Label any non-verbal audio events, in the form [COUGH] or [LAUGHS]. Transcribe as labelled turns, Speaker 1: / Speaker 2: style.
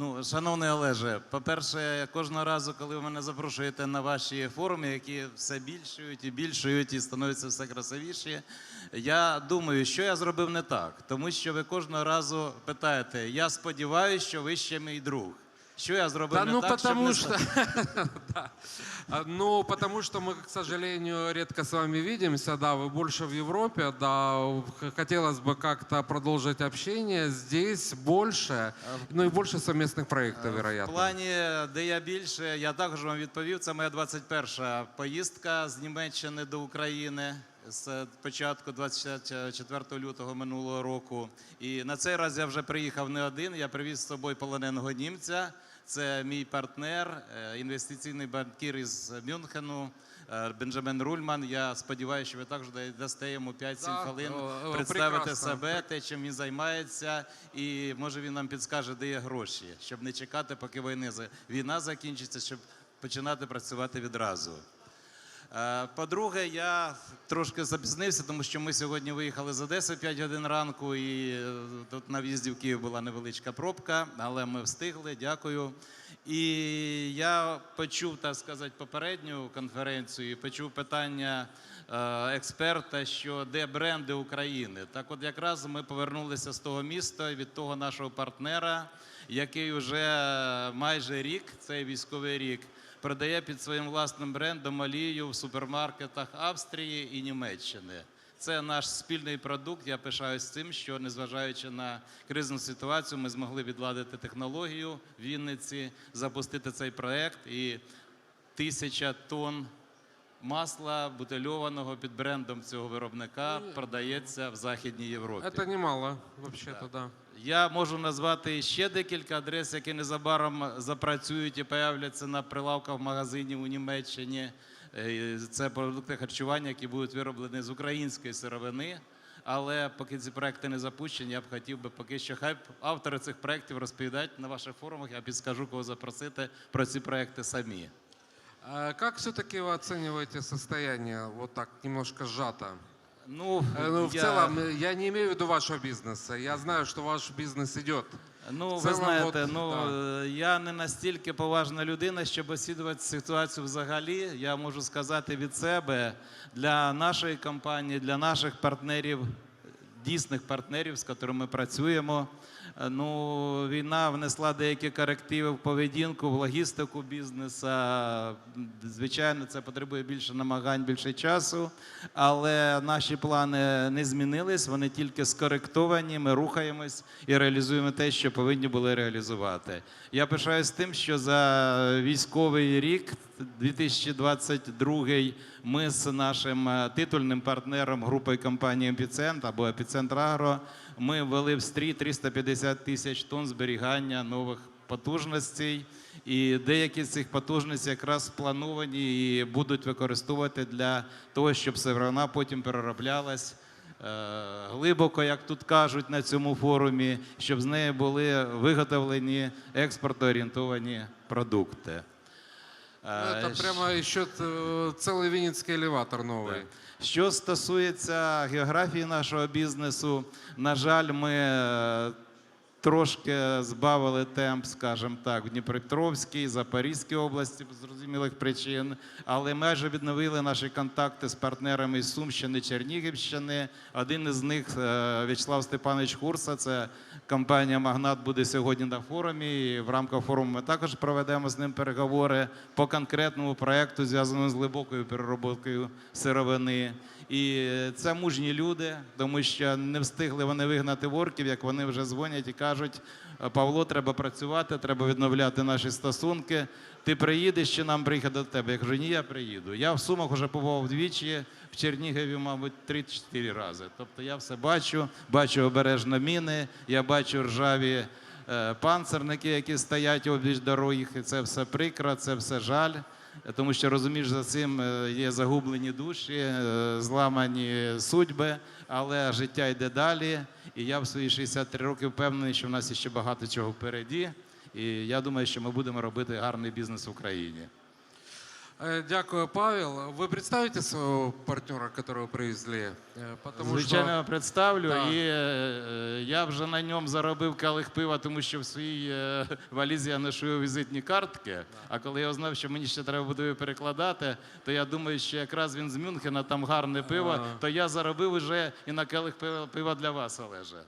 Speaker 1: Ну, шановний Олеже, по-перше, кожного разу, коли ви мене запрошуєте на ваші форуми, які все більшують і більшують і становляться все красивіші, я думаю, що я зробив не так. Тому що ви кожного разу питаєте, я сподіваюся, що ви ще мій друг. Що я зробив
Speaker 2: Да,
Speaker 1: не
Speaker 2: ну
Speaker 1: так, щоб
Speaker 2: потому
Speaker 1: не
Speaker 2: что, [LAUGHS] Да. А, ну потому что мы, к сожалению, редко с вами видимся, да, вы больше в Европе, да, х- хотелось бы как-то продолжить общение здесь больше, ну и больше совместных проектов,
Speaker 1: В
Speaker 2: вероятно.
Speaker 1: плані, де я більше, я також вам відповів. Це моя 21-ша поїздка з Німеччини до України з початку 24 лютого минулого року. І на цей раз я вже приїхав не один. Я привіз з собою полоненого німця. Це мій партнер, е, інвестиційний банкір із Мюнхену. е, Бенджамен Рульман. Я сподіваюся, що ви також дасте йому 5-7
Speaker 2: Да,
Speaker 1: хвилин представити
Speaker 2: прекрасно.
Speaker 1: себе, те, чим він займається, і може він нам підскаже, де є гроші, щоб не чекати, поки війна закінчиться, щоб починати працювати відразу. Е, По-друге, я трошки запізнився, тому що ми сьогодні виїхали з Одеси в 5 годин ранку, і е, тут на в'їзді в Київ була невеличка пробка, але ми встигли. Дякую. І я почув, так сказати, попередню конференцію, і почув питання е, експерта, що де бренди України. Так, от якраз ми повернулися з того міста від того нашого партнера, який вже майже рік, цей військовий рік, продає під своїм власним брендом олію в супермаркетах Австрії і Німеччини. Це наш спільний продукт. Я пишаюсь цим, що незважаючи на кризну ситуацію, ми змогли відладити технологію в Вінниці, запустити цей проект і тисяча тонн масла бутильованого під брендом цього виробника продається в Західній Європі.
Speaker 2: Это немало, вообще-то, да.
Speaker 1: Я можу назвати ще декілька адрес, які незабаром запрацюють і появляться на прилавках магазинів у Німеччині. Е, Це продукти харчування, які будуть вироблені з української сировини. Але поки ці проекти не запущені, я б хотів би поки що хай автори цих проєктів розповідають на ваших форумах. Я підскажу, кого запросити про ці проекти самі.
Speaker 2: А Как все-таки вы оцениваете состояние, вот так немножко сжато?
Speaker 1: Ну,
Speaker 2: Э, Ну, в
Speaker 1: я-
Speaker 2: целом, э, я не имею в виду вашего бизнеса. Я знаю, что ваш бизнес идет.
Speaker 1: Ну,
Speaker 2: В
Speaker 1: ви
Speaker 2: цілому,
Speaker 1: знаєте,
Speaker 2: от,
Speaker 1: ну
Speaker 2: да.
Speaker 1: е, я не настільки поважна людина, щоб освідувати ситуацію взагалі. Я можу сказати від себе для нашої компанії, для наших партнерів, дійсних партнерів, з якими ми працюємо. е, Ну, війна внесла деякі корективи в поведінку, в логістику бізнесу. Звичайно, це потребує більше намагань, більше часу. Але наші плани не змінились, вони тільки скоректовані. Ми рухаємось і реалізуємо те, що повинні були реалізувати. Я пишаюсь тим, що за військовий рік, 2022, ми з нашим е, титульним партнером групою компанії Епіцентр або Епіцентр Агро, ми ввели в стрій 350 тисяч тонн зберігання нових потужностей. І деякі з цих потужностей якраз сплановані і будуть використовувати для того, щоб сировина потім перероблялась е, глибоко, як тут кажуть на цьому форумі, щоб з неї були виготовлені експортоорієнтовані продукти.
Speaker 2: Ну,
Speaker 1: Е,
Speaker 2: Это прямо еще э, целый винницкий элеватор новый.
Speaker 1: Що стосується географії нашого бізнесу, на жаль, ми е, трошки збавили темп, скажімо так, в Дніпропетровській, Запорізькій області з зрозумілих причин, але майже відновили наші контакти з партнерами з Сумщини, Чернігівщини. Один із них е, В'ячеслав Степанович Хурса, це компанія Магнат буде сьогодні на форумі. І в рамках форуму ми також проведемо з ним переговори по конкретному проекту, зв'язаному з глибокою переробкою сировини. І це мужні люди, тому що не встигли вони вигнати ворків, як вони вже дзвонять і кажуть: Павло, треба працювати, треба відновляти наші стосунки. Ти приїдеш чи нам приїхати до тебе? Я кажу, ні, я приїду. Я в Сумах вже побував двічі, в Чернігові, мабуть, 3-4 рази. Тобто я все бачу, бачу обережно міни, я бачу ржаві е, панцерники, які стоять обіч дороги. І це все прикро, це все жаль. Тому що розумієш, за цим е, є загублені душі, е, зламані судьби, але життя йде далі. І я в свої 63 роки впевнений, що в нас ще багато чого впереді. І я думаю, що ми будемо робити гарний бізнес в Україні.
Speaker 2: Э, Дякую, Павел. Вы представите своего партнера, которого привезли? Э, Потому
Speaker 1: Звичайно, представлю.
Speaker 2: Так.
Speaker 1: І е, я вже на ньому заробив калих пива, тому що в своїй е, валізі я ношу візитні картки. А коли я узнав, що мені ще треба буде її перекладати, то я думаю, що якраз він з Мюнхена, там гарне пиво,
Speaker 2: А.
Speaker 1: то я заробив вже і на калих пива, пива для вас, Олеже.